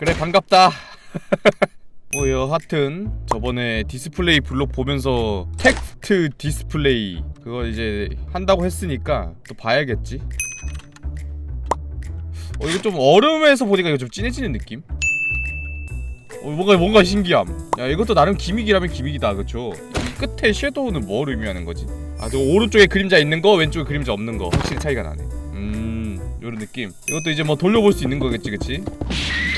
그래 반갑다 뭐 여 하튼 저번에 디스플레이 블록 보면서 텍스트 디스플레이 그거 이제 한다고 했으니까 또 봐야겠지 어 이거 좀 얼음에서 보니까 이거 좀 진해지는 느낌? 어 뭔가 뭔가 신기함 야 이것도 나름 기믹이라면 기믹이다 그쵸? 이 끝에 섀도우는 뭘 의미하는 거지? 아저 오른쪽에 그림자 있는 거 왼쪽에 그림자 없는 거 확실히 차이가 나네 음 요런 느낌 이것도 이제 뭐 돌려볼 수 있는 거겠지 그치?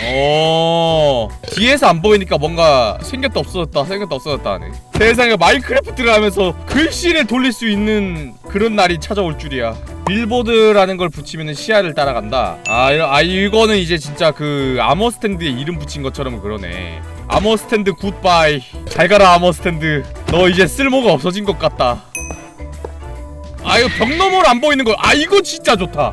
어 뒤에서 안 보이니까 뭔가 생겼다 없어졌다 생겼다 없어졌다 하네. 세상에 마인크래프트를 하면서 글씨를 돌릴 수 있는 그런 날이 찾아올 줄이야. 빌보드라는 걸 붙이면 시야를 따라간다. 아, 이- 아 이거는 이제 진짜 그 아머 스탠드에 이름 붙인 것처럼 그러네. 아머 스탠드 굿바이. 잘 가라 아머 스탠드. 너 이제 쓸모가 없어진 것 같다. 아 이거 벽 너머로 안 보이는 거 아 이거 진짜 좋다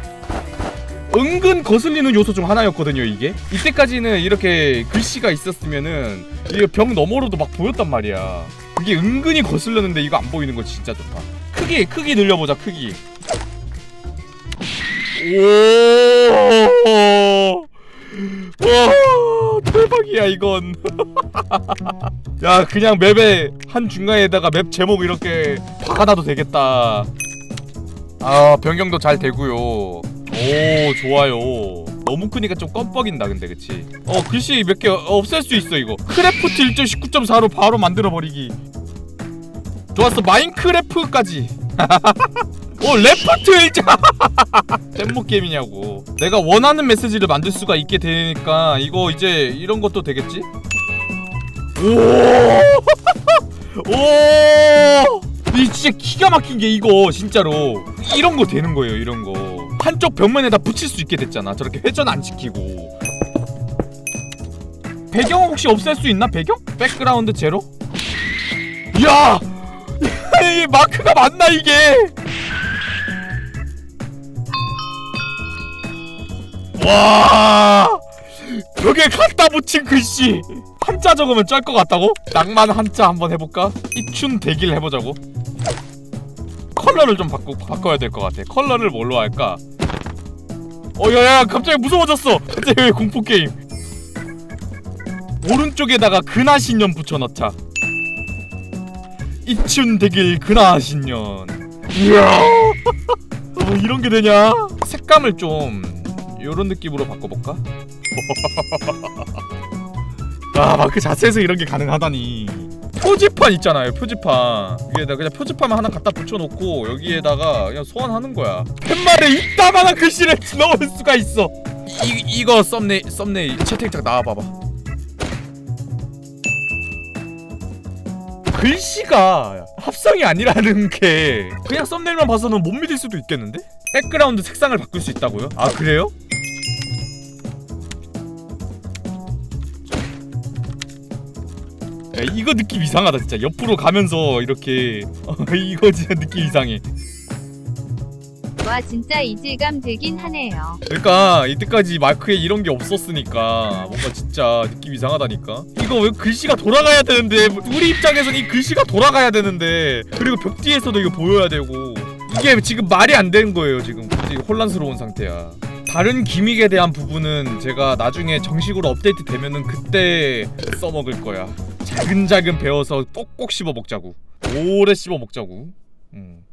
은근 거슬리는 요소 중 하나였거든요 이게. 이때까지는 이렇게 글씨가 있었으면은 이게 벽 너머로도 막 보였단 말이야. 그게 은근히 거슬렸는데 이거 안 보이는 거 진짜 좋다. 크기 크기 늘려보자 크기. 오! 와, 대박이야 이건. 야 그냥 맵에 한 중간에다가 맵 제목 이렇게 박아놔도 되겠다. 아 변경도 잘 되고요 오 좋아요 너무 크니까 좀 껌뻑인다 근데 그치 어 글씨 몇 개 없앨 수 있어 이거 크래프트 1.19.4로 바로 만들어버리기 좋았어 마인크래프트까지 오 레프트 1. 뗏목 게임이냐고 내가 원하는 메시지를 만들 수가 있게 되니까 이거 이제 이런 것도 되겠지? 오! 오! 이 진짜 기가 막힌 게 이거 진짜로 이런 거 되는 거예요 이런 거 한쪽 벽면에다 붙일 수 있게 됐잖아 저렇게 회전 안 시키고 배경 혹시 없앨 수 있나 배경? 백그라운드 제로? 야! 이 마크가 맞나 이게? 와! 벽에 갖다 붙인 글씨 한자 적으면 짤 것 같다고? 낭만 한자 한번 해볼까? 입춘 대기를 해보자고 컬러를 좀 바꾸, 바꿔야 될 것 같아. 컬러를 뭘로 할까? 어 야야 갑자기 무서워졌어. 갑자기 왜 공포 게임? 오른쪽에다가 근하신년 붙여넣자. 입춘 대길 근하신년. 이야! 뭐 이런 게 되냐? 색감을 좀 요런 느낌으로 바꿔볼까? 아 마크 자체에서 이런 게 가능하다니 표지판 있잖아요 표지판 여기에다 그냥 표지판만 하나 갖다 붙여놓고 여기에다가 그냥 소환하는 거야 팻말에 이따만한 글씨를 넣을 수가 있어 이, 이거 썸네일 썸네일 채팅창 나와봐봐 글씨가 합성이 아니라는 게 그냥 썸네일만 봐서는 못 믿을 수도 있겠는데? 백그라운드 색상을 바꿀 수 있다고요? 아 그래요? 야 이거 느낌 이상하다 진짜. 옆으로 가면서 이렇게. 어, 이거 진짜 느낌 이상해. 와 진짜 이질감 들긴 하네요. 그러니까 이때까지 마크에 이런 게 없었으니까 뭔가 진짜 느낌 이상하다니까. 이거 왜 글씨가 돌아가야 되는데? 우리 입장에선 이 글씨가 돌아가야 되는데. 그리고 벽 뒤에서도 이거 보여야 되고. 이게 지금 말이 안 되는 거예요 지금. 지금 혼란스러운 상태야. 다른 기믹에 대한 부분은 제가 나중에 정식으로 업데이트 되면은 그때 써먹을 거야 자근자근 배워서 꼭꼭 씹어 먹자고 오래 씹어 먹자고 음.